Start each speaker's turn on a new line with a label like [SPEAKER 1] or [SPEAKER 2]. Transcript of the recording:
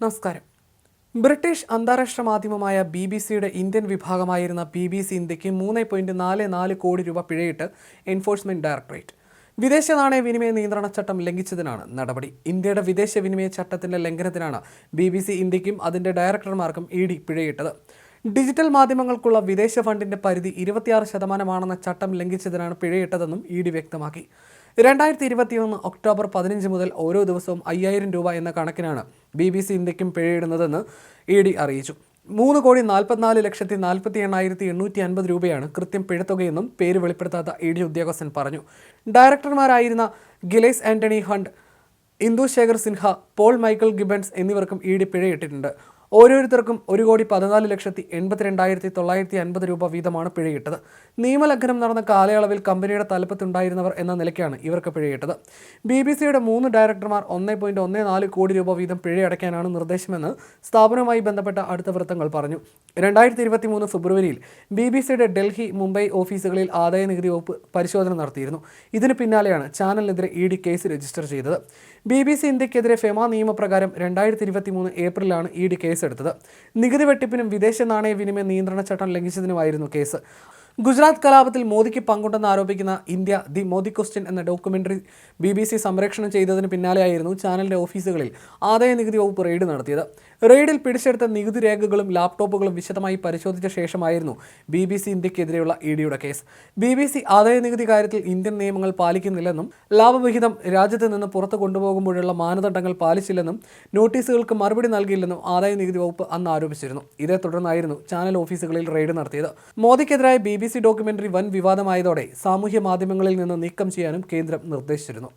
[SPEAKER 1] നമസ്കാരം. ബ്രിട്ടീഷ് അന്താരാഷ്ട്ര മാധ്യമമായ ബി ബി സിയുടെ ഇന്ത്യൻ വിഭാഗമായിരുന്ന ബി ബി സി ഇന്ത്യയ്ക്ക് മൂന്ന് പോയിന്റ് നാല് നാല് കോടി രൂപ പിഴയിട്ട് എൻഫോഴ്സ്മെന്റ് ഡയറക്ടറേറ്റ്. വിദേശ നാണയ വിനിമയ നിയന്ത്രണ ചട്ടം ലംഘിച്ചതിനാണ് നടപടി. ഇന്ത്യയുടെ വിദേശ വിനിമയ ചട്ടത്തിന്റെ ലംഘനത്തിനാണ് ബി ബി സി ഇന്ത്യക്കും അതിന്റെ ഡയറക്ടർമാർക്കും ഇ ഡി പിഴയിട്ടത്. ഡിജിറ്റൽ മാധ്യമങ്ങൾക്കുള്ള വിദേശ ഫണ്ടിന്റെ പരിധി ഇരുപത്തിയാറ് ശതമാനമാണെന്ന ചട്ടം ലംഘിച്ചതിനാണ് പിഴയിട്ടതെന്നും ഇ ഡി വ്യക്തമാക്കി. രണ്ടായിരത്തി ഇരുപത്തിയൊന്ന് ഒക്ടോബർ പതിനഞ്ച് മുതൽ ഓരോ ദിവസവും അയ്യായിരം രൂപ എന്ന കണക്കിനാണ് ബി ബി സി ഇന്ത്യക്കും പിഴയിടുന്നതെന്ന് ഇ ഡി അറിയിച്ചു. മൂന്ന് കോടി നാൽപ്പത്തിനാല് ലക്ഷത്തി നാൽപ്പത്തി എണ്ണായിരത്തി എണ്ണൂറ്റി അൻപത് രൂപയാണ് കൃത്യം പിഴത്തുകയെന്നും പേര് വെളിപ്പെടുത്താത്ത ഇ ഡി ഉദ്യോഗസ്ഥൻ പറഞ്ഞു. ഡയറക്ടർമാരായിരുന്ന Giles Antony Hunt Indu Shekhar Sinha Paul Michael Gibbons എന്നിവർക്കും ഇ ഡി പിഴയിട്ടിട്ടുണ്ട്. ഓരോരുത്തർക്കും ഒരു കോടി പതിനാല് ലക്ഷത്തി എൺപത്തിരണ്ടായിരത്തി തൊള്ളായിരത്തി അൻപത് രൂപ വീതമാണ് പിഴയിട്ടത്. നിയമലംഘനം നടന്ന കാലയളവിൽ കമ്പനിയുടെ തലപ്പത്തുണ്ടായിരുന്നവർ എന്ന നിലയ്ക്കാണ് ഇവർക്ക് പിഴയിട്ടത്. ബി ബി സിയുടെ മൂന്ന് ഡയറക്ടർമാർ ഒന്നേ പോയിന്റ് ഒന്നേ നാല് കോടി രൂപ വീതം പിഴയടയ്ക്കാനാണ് നിർദ്ദേശമെന്ന് സ്ഥാപനവുമായി ബന്ധപ്പെട്ട അടുത്ത വൃത്തങ്ങൾ പറഞ്ഞു. രണ്ടായിരത്തി ഇരുപത്തി മൂന്ന് ഫെബ്രുവരിയിൽ ബി ബി സിയുടെ ഡൽഹി മുംബൈ ഓഫീസുകളിൽ ആദായ നികുതി വകുപ്പ് പരിശോധന നടത്തിയിരുന്നു. ഇതിന് പിന്നാലെയാണ് ചാനലിനെതിരെ ഇ ഡി കേസ് രജിസ്റ്റർ ചെയ്തത്. ബി ബി സി ഇന്ത്യക്കെതിരെ ഫെമ നിയമപ്രകാരം രണ്ടായിരത്തി ഇരുപത്തി മൂന്ന് ഏപ്രിലാണ് ഇ ഡി കേസെടുത്തത്. നികുതി വെട്ടിപ്പിനും വിദേശ നാണയ വിനിമയ നിയന്ത്രണ ചട്ടം ലംഘിച്ചതിനുമായിരുന്നു കേസ്. ഗുജറാത്ത് കലാപത്തിൽ മോദിക്ക് പങ്കുണ്ടെന്ന് ആരോപിക്കുന്ന ഇന്ത്യ ദി മോദി ക്വസ്റ്റ്യൻ എന്ന ഡോക്യുമെന്ററി ബി ബി സി സംരക്ഷണം ചെയ്തതിന് പിന്നാലെയായിരുന്നു ചാനലിന്റെ ഓഫീസുകളിൽ ആദായ നികുതി വകുപ്പ് റെയ്ഡ് നടത്തിയത്. റെയ്ഡിൽ പിടിച്ചെടുത്ത നികുതി രേഖകളും ലാപ്ടോപ്പുകളും വിശദമായി പരിശോധിച്ച ശേഷമായിരുന്നു ബി ബി സി ഇന്ത്യക്കെതിരെയുള്ള ഇ ഡിയുടെ കേസ്. ബി ബി സി ആദായ നികുതി കാര്യത്തിൽ ഇന്ത്യൻ നിയമങ്ങൾ പാലിക്കുന്നില്ലെന്നും ലാഭവിഹിതം രാജ്യത്ത് നിന്ന് പുറത്തു കൊണ്ടുപോകുമ്പോഴുള്ള മാനദണ്ഡങ്ങൾ പാലിച്ചില്ലെന്നും നോട്ടീസുകൾക്ക് മറുപടി നൽകിയില്ലെന്നും ആദായ നികുതി വകുപ്പ് അന്ന് ആരോപിച്ചിരുന്നു. ഇതേ തുടർന്നായിരുന്നു ചാനൽ ഓഫീസുകളിൽ റെയ്ഡ് നടത്തിയത്. മോദിക്കെതിരായ ബി ബി സി ഡോക്യുമെന്ററി വൻ വിവാദമായതോടെ സാമൂഹ്യ മാധ്യമങ്ങളിൽ നിന്ന് നീക്കം ചെയ്യാനും കേന്ദ്രം നിർദ്ദേശിച്ചിരുന്നു.